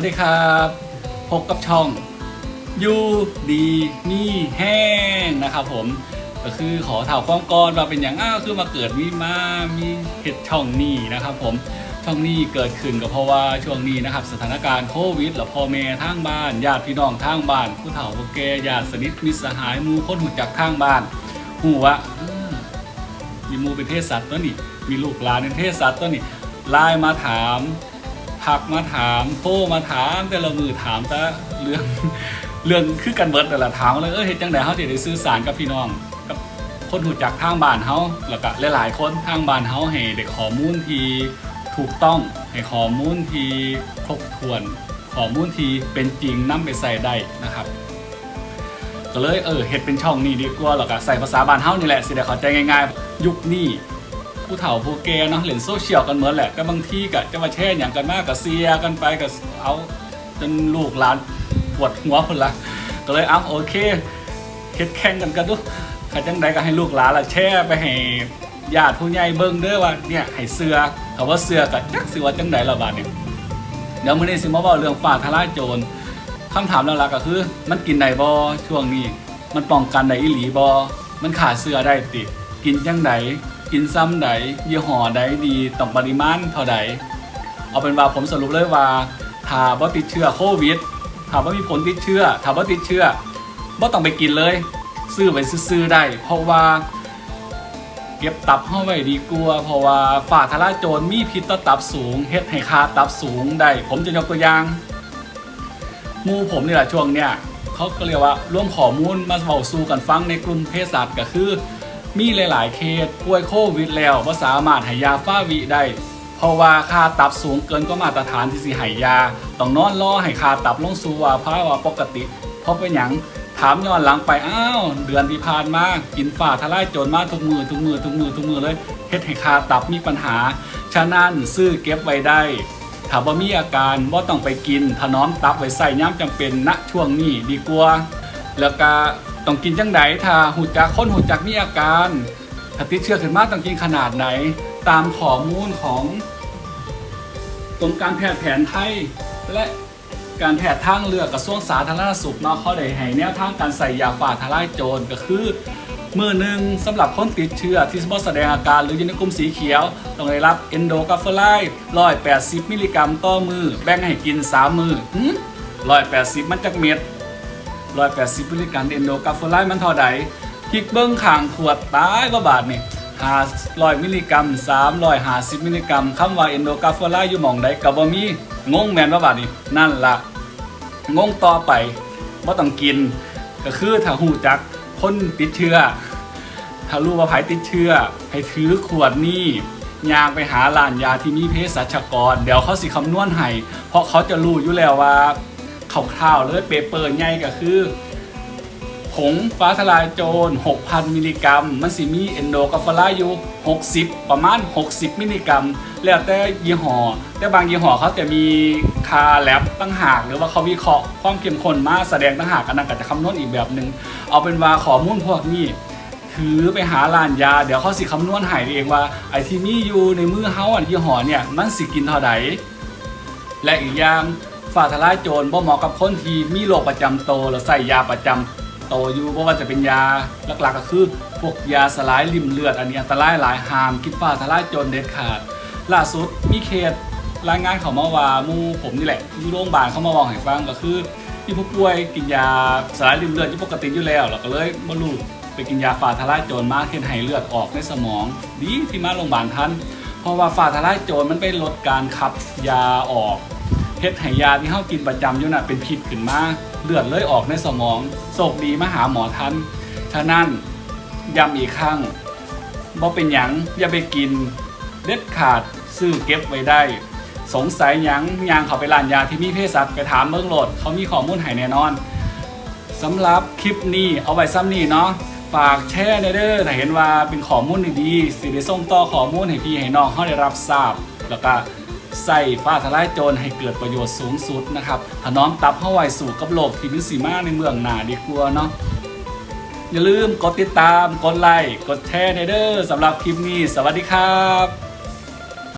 วัสดีครับพบกับช่องยูดีนี่แห้งนะครับผมก็คือขอถามความก่อนว่าเป็นอย่างอ้าวคือมาเกิดมีมามีเหตุช่องนี้นะครับ ผมช่องนี้เกิดขึ้นก็เพราะว่าช่วงนี้นะครับ สถานการณ์โควิดแล้วพ่อแม่ทางบ้านญาติพี่น้องทางบ้าน ผู้เฒ่าผู้แก่ญาติสนิทมิตรสหายมูคนหูจักทางบ้านหูว่าอืมมีหมูเป็นเทศสัตว์ตัวนี้มีลูกหลานเป็นเทศสัตว์ตัวนี้ไลน์มาถาม ทักมาถามโทรมาถามแต่ละมือถามแต่เรื่องเรื่องคือกันเบิดแต่ละถามเลยเออเฮ็ดจังไดเฮาสิได้สื่อสารกับพี่น้องกับคนหูจักทางบ้านเฮาแล้วก็หลายๆคนทางบ้านเฮาให้ได้ข้อมูลที่ถูกต้องให้ข้อมูลที่ครบถ้วนข้อมูลที่เป็นจริงนำไปใส่ได้นะครับก็เลยเออเฮ็ดเป็นช่องนี้ดีกว่าแล้วก็ใส่ภาษาบ้านเฮานี่แหละสิได้เข้าใจง่ายๆ ยุคนี้ ผู้เฒ่าผู้แก่เนาะเล่นโซเชียลกันเหมือนแหละก็บางทีก็จะมาแช่อย่างกันมากกับเซียกันไปกับเอาจนลูกหลานปวดหัวคนละก็เลยเอาโอเคเฮ็ดแข่งกันกันดูใครจังใดก็ให้ลูกหลานละแช่ไปให้ญาติผู้ใหญ่เบิ่งเด้อว่าเนี่ยให้เสือถ้าว่าเสือก็จักสิว่าจังใดละบาดเนี่ยเดี๋ยวมื้อนี้สิมาเว้าเรื่องฟ้าทลายโจรคำถามหลักๆก็คือ มันกินได้บ่ช่วงนี้ มันป้องกันได้อีหลีบ่มันขาดเสือได้ติ กินจังใด กินซ้ำใดยี่ห้อใดดีต้องปริมาณเท่าใด เอาเป็นว่าผมสรุปเลยว่าถ้าบ่ติดเชื้อโควิดถ้าบ่มีผลติดเชื้อถ้าบ่ติดเชื้อบ่ต้องไปกินเลย ซื้อไว้ซื้อได้ เพราะว่า เก็บตับเข้าไว้ดีกว่าเพราะว่าฝ่าทลายโจรมีพิษต่อตับสูงเฮ็ดให้ค่าตับสูงได้ ผมจะยกตัวอย่างหมู่ผมนี่แหละช่วงเนี้ยเขาก็เรียกว่าร่วมข้อมูลมาเว้าสู่กันฟังในกลุ่มเภสัชก็คือ มีหลาย ๆ เคสป่วยโควิดแล้วว่าสามารถใหายาฟ้าวิได้ เพราะว่าค่าตับสูงเกินก็มาตรฐานที่สิหายยา ต้องนอนรอให้ค่าตับลงสู่ว่าภาวะปกติ เพราะเป็นหยังถามย้อนหลังไปอ้าวเดือนที่ผ่านมากินฝ่าทลายโจรมาทุกมือทุกมือทุกมือทุกมือเลยเฮ็ดให้ค่าตับมีปัญหา ฉะนั้นซื้อเก็บไว้ได้ถ้าบ่มีอาการบ่ต้องไปกินถนอมตับไว้ใส่ย่ำจำเป็นณช่วงนี้ดีกว่า แล้วก็ต้องกินจังไดถ้าหูจักคนหูจักมีอาการถ้าติดเชื้อขึ้นมาต้องกินขนาดไหน ตามข้อมูลของกรมการแพทย์แผนไทย และการแพทย์ทางเลือกกระทรวงสาธารณสุขเนาะเขาได้ให้แนวทางการใส่ยาฝ่าทลายโจรก็คือมือหนึ่งสำหรับคนติดเชื้อที่บ่แสดงอาการหรืออยู่ในกลุ่มสีเขียว ต้องได้รับเอนโดกาเฟไลร้อยแปดสิบมิลลิกรัมต่อมือ แบ่งให้กินสามมือร้อยแปดสิบมันจักเม็ด ร้อยแปดสิบมิลลิกรัมเอนโดกาโฟไลมันเท่าใดพริกเบิ้งข่างขวดตายก็บาทนี่หาร้อยมิลลิกรัมสามร้อยหาสิบมิลลิกรัมคำว่าเอนโดกาโฟไลอยู่หม่องใดกับ่มีงงแมนว่าบาทนี่นั่นละงงต่อไปว่าต้องกิน ก็คือถ้าหูจักคนติดเชื้อถ้ารู้ว่าไผติดเชื้อให้ถือขวดนี่ยางไปหาร้านยาที่มีเภสัชกร เดี๋ยวเขาสิคำนวณให้เพราะเขาจะรู้อยู่แล้วว่า คร่าวๆเลยเปเปอร์ใหญ่ก็คือ ผงฟ้าทลายโจร 6,000 มิลลิกรัม มันสิมีเอนโดกาฟลาอยู่ 60 ประมาณ 60 มิลลิกรัม แล้วแต่ยี่ห้อ แต่บางยี่ห้อเขาจะมีคาแลบตั้งหาก หรือว่าเขาวิเคราะห์ความเข้มข้นมาแสดงตั้งหากอันนั้นก็จะคำนวณอีกแบบหนึ่งเอาเป็นว่าข้อมูลพวกนี้ถือไปหาร้านยา เดี๋ยวเขาสิคำนวณให้เองว่าไอ้ที่มีอยู่ในมือเฮาอันยี่ห้อเนี่ยมันสิกินเท่าใดและอีกอย่าง ฝ่าทลายโจรบ่เหมาะกับคนที่มีโรคประจำตัวแล้วใส่ยาประจำตัวอยู่เพราะว่าจะเป็นยาหลักๆก็คือพวกยาสลายริมเลือดอันนี้อันตรายหลายหามกินฝ่าทลายโจรเด็ดขาดล่าสุดมีเคสรายงานเขามาว่ามูผมนี่แหละที่โรงพยาบาลเขามาบอกให้ฟังก็คือที่ผู้ป่วยกินยาสลายริมเลือดที่ปกติอยู่แล้วเราก็เลยมาลูกไปกินยาฝ่าทลายโจรมาเห็นให้เลือดออกในสมอง ดีที่มาโรงพยาบาลทันเพราะว่าฝ่าทลายโจรมันไปลดการขับยาออก เฮ็ดให้ยาที่เฮากินประจำอยู่น่ะเป็นพิษขึ้นมาเลือดเลยออกในสมองโชคดีมาหาหมอทันฉะนั้นย้ำอีกครั้งบ่เป็นหยังอย่าไปกินเด็ดขาดซื้อเก็บไว้ได้ สงสัยหยังยางเขาไปร้านยาที่มีเภสัชไปถามเบิ่งโหลด เขามีข้อมูลให้แน่นอนสำหรับคลิปนี้เอาไว้ซ้ำนี่เนาะฝากแชร์ในเด้อถ้าเห็นว่าเป็นข้อมูลดีๆสิได้ส่งต่อข้อมูลให้พี่ให้น้องเขาได้รับทราบแล้วก็ ใส่ฟ้าทลายโจรให้เกิดประโยชน์สูงสุดนะครับถนอมตับเข้าไว้สู่กับโลกที่มีสีมาในเมืองหนาดีกว่าเนาะอย่าลืมกดติดตาม กดไลค์ กดแชร์ในเด้อสำหรับคลิปนี้ สวัสดีครับ